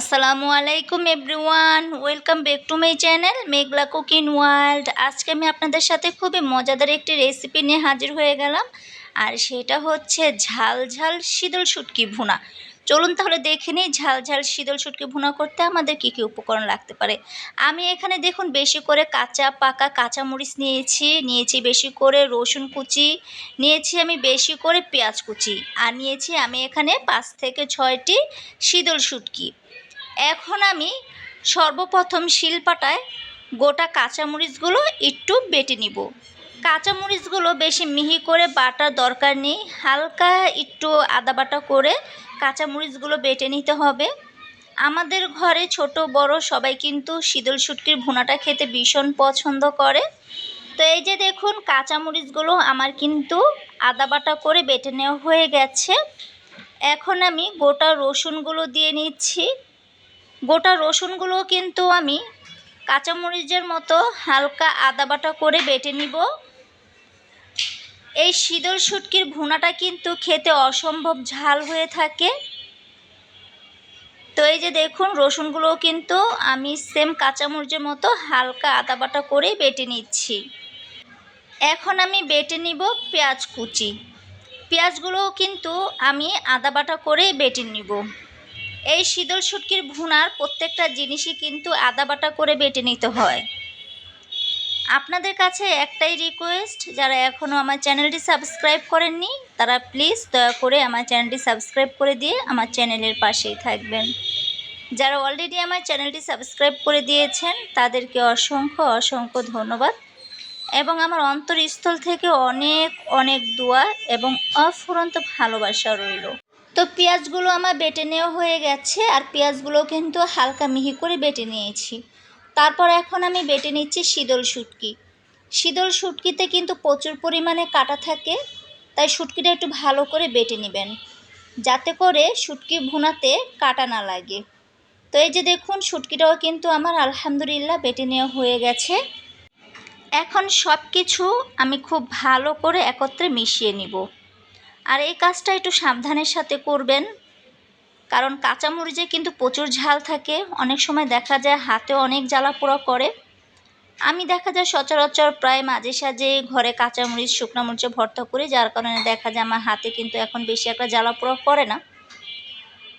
আসসালামু আলাইকুম everyone, welcome back to my channel Meghla cooking world. আজকে আমি আপনাদের সাথে খুবই মজাদার একটি রেসিপি নিয়ে হাজির হয়ে গেলাম, আর সেটা হচ্ছে ঝাল ঝাল শীতল শুটকি ভুনা। চলুন তাহলে দেখে নিই ঝাল ঝাল শীতল শুটকি ভুনা করতে আমাদের কী কী উপকরণ লাগতে পারে। আমি এখানে দেখুন বেশি করে কাঁচা, পাকা কাঁচামরিচ নিয়েছি নিয়েছি বেশি করে রসুন কুচি, নিয়েছি আমি বেশি করে পেঁয়াজ কুচি, আর নিয়েছি আমি এখানে পাঁচ থেকে ছয়টি শীতল শুটকি। এখন আমি সর্বপ্রথম শিলপাটায় গোটা কাঁচামরিচগুলো একটু বেটে নিব। কাঁচামরিচগুলো বেশি মিহি করে বাটার দরকার নেই, হালকা একটু আদা বাটা করে কাঁচামরিচগুলো বেটে নিতে হবে। আমাদের ঘরে ছোট, বড় সবাই কিন্তু শীতল শুটকির ভুনাটা খেতে ভীষণ পছন্দ করে। তো এই যে দেখুন, কাঁচামরিচগুলো আমার কিন্তু আদা বাটা করে বেটে নেওয়া হয়ে গেছে। এখন আমি গোটা রসুনগুলো দিয়ে নিচ্ছি। গোটা রসুনগুলো কিন্তু আমি কাঁচামরিচের মতো হালকা আদা বাটা করে বেটে নিব। এই শীতল শুটকির ভুনাটা কিন্তু খেতে অসম্ভব ঝাল হয়ে থাকে। তো এই যে দেখুন, রসুনগুলোও কিন্তু আমি সেম কাঁচামরিচের মতো হালকা আদা বাটা করে বেটে নিচ্ছি। এখন আমি বেটে নিব পেঁয়াজ কুচি। পেঁয়াজগুলোও কিন্তু আমি আদা বাটা করে বেটে নিব। এই শীতল শুটকির ভুনার প্রত্যেকটা জিনিসই কিন্তু আদা বাটা করে বেটে নিতে হয়। আপনাদের কাছে একটাই রিকোয়েস্ট যারা এখনও আমার চ্যানেলটি সাবস্ক্রাইব করেননি, তারা প্লিজ দয়া করে আমার চ্যানেলটি সাবস্ক্রাইব করে দিয়ে আমার চ্যানেলের পাশেই থাকবেন। যারা অলরেডি আমার চ্যানেলটি সাবস্ক্রাইব করে দিয়েছেন, তাদেরকে অসংখ্য অসংখ্য ধন্যবাদ। এবং আমার অন্তরস্থল থেকে অনেক অনেক দোয়া এবং অফুরন্ত ভালোবাসা রইল। তো পেঁয়াজগুলো আমার বেটে নেওয়া হয়ে গেছে, আর পেঁয়াজগুলো কিন্তু হালকা মিহি করে বেটে নিয়েছি। তারপর এখন আমি বেটে নিচ্ছি শীতল শুটকি। শীতল শুটকিতে কিন্তু প্রচুর পরিমাণে কাটা থাকে, তাই শুটকিটা একটু ভালো করে বেটে নেবেন, যাতে করে শুটকি ভুনাতে কাটা না লাগে। তো এই যে দেখুন, শুটকিটাও কিন্তু আমার আলহামদুলিল্লাহ বেটে নেওয়া হয়ে গেছে। এখন সব কিছু আমি খুব ভালো করে একত্রে মিশিয়ে নিব। আর এই কাজটা একটু সাবধানের সাথে করবেন। কারণ কাঁচামরিচে কিন্তু প্রচুর ঝাল থাকে। অনেক সময় দেখা যায় হাতেও অনেক জ্বালা পোড়া করে। আমি দেখা যায় সচরাচর প্রায় মাঝে সাঝে ঘরে কাঁচামরিচ, শুকনো মরিচে ভর্তা করি। যার কারণে দেখা যায় আমার হাতে কিন্তু এখন বেশি একটা জ্বালা পোড়া করে না।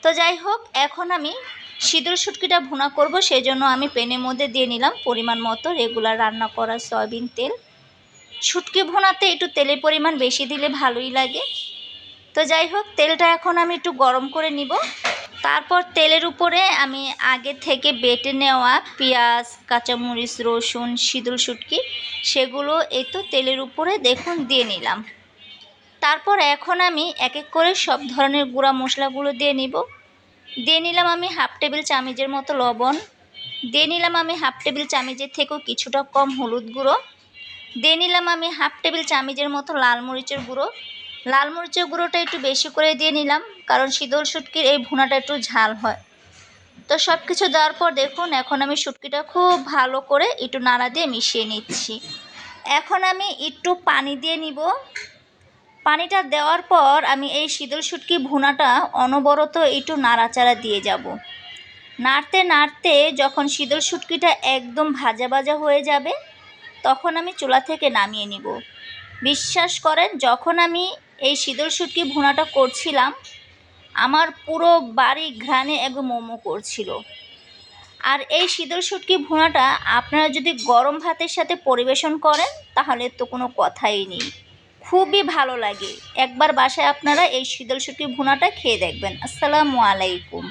তো যাই হোক, এখন আমি সিঁদুর শুটকিটা ভুনা করব। সেই জন্য আমি পেনের মধ্যে দিয়ে নিলাম পরিমাণ মতো রেগুলার রান্না করা সয়াবিন তেল। শুটকি ভুনাতে একটু তেলের পরিমাণ বেশি দিলে ভালোই লাগে। তো যাই হোক, তেলটা এখন আমি একটু গরম করে নিব। তারপর তেলের উপরে আমি আগে থেকে বেটে নেওয়া পেঁয়াজ, কাঁচামরিচ, রসুন, সিঁদুর, শুটকি, সেগুলো এই তো তেলের উপরে দেখুন দিয়ে নিলাম। তারপর এখন আমি এক এক করে সব ধরনের গুঁড়া মশলাগুলো দিয়ে নিব। দিয়ে নিলাম আমি হাফ টেবিল চামচের মতো লবণ। দিয়ে নিলাম আমি হাফ টেবিল চামচের থেকেও কিছুটা কম হলুদ গুঁড়ো। দিয়ে নিলাম আমি হাফ টেবিল চামচের মতো লাল মরিচের গুঁড়ো। লাল মরিচের গুঁড়োটা একটু বেশি করে দিয়ে নিলাম, কারণ শীতল শুটকির এই ভুনাটা একটু ঝাল হয়। তো সব কিছু দেওয়ার পর দেখুন, এখন আমি শুটকিটা খুব ভালো করে একটু নাড়া দিয়ে মিশিয়ে নিচ্ছি। এখন আমি একটু পানি দিয়ে নিব। পানিটা দেওয়ার পর আমি এই শীতল শুটকি ভুনাটা অনবরত একটু নাড়াচাড়া দিয়ে যাব। নাড়তে নাড়তে যখন শীতল শুটকিটা একদম ভাজা ভাজা হয়ে যাবে, তখন আমি চুলা থেকে নামিয়ে নিব। বিশ্বাস করেন, যখন আমি এই সিঁদুর সুটকি ভুনাটা করছিলাম, আমার পুরো বাড়ি ঘ্রাণে এক মোমো করছিল। আর এই সিঁদুর শুটকি ভুনাটা আপনারা যদি গরম ভাতের সাথে পরিবেশন করেন, তাহলে তো কোনো কথাই নেই। খুবই ভালো লাগে। একবার বাসায় আপনারা এই শীতল শুটকি ভুনাটা খেয়ে দেখবেন। আসসালামু আলাইকুম।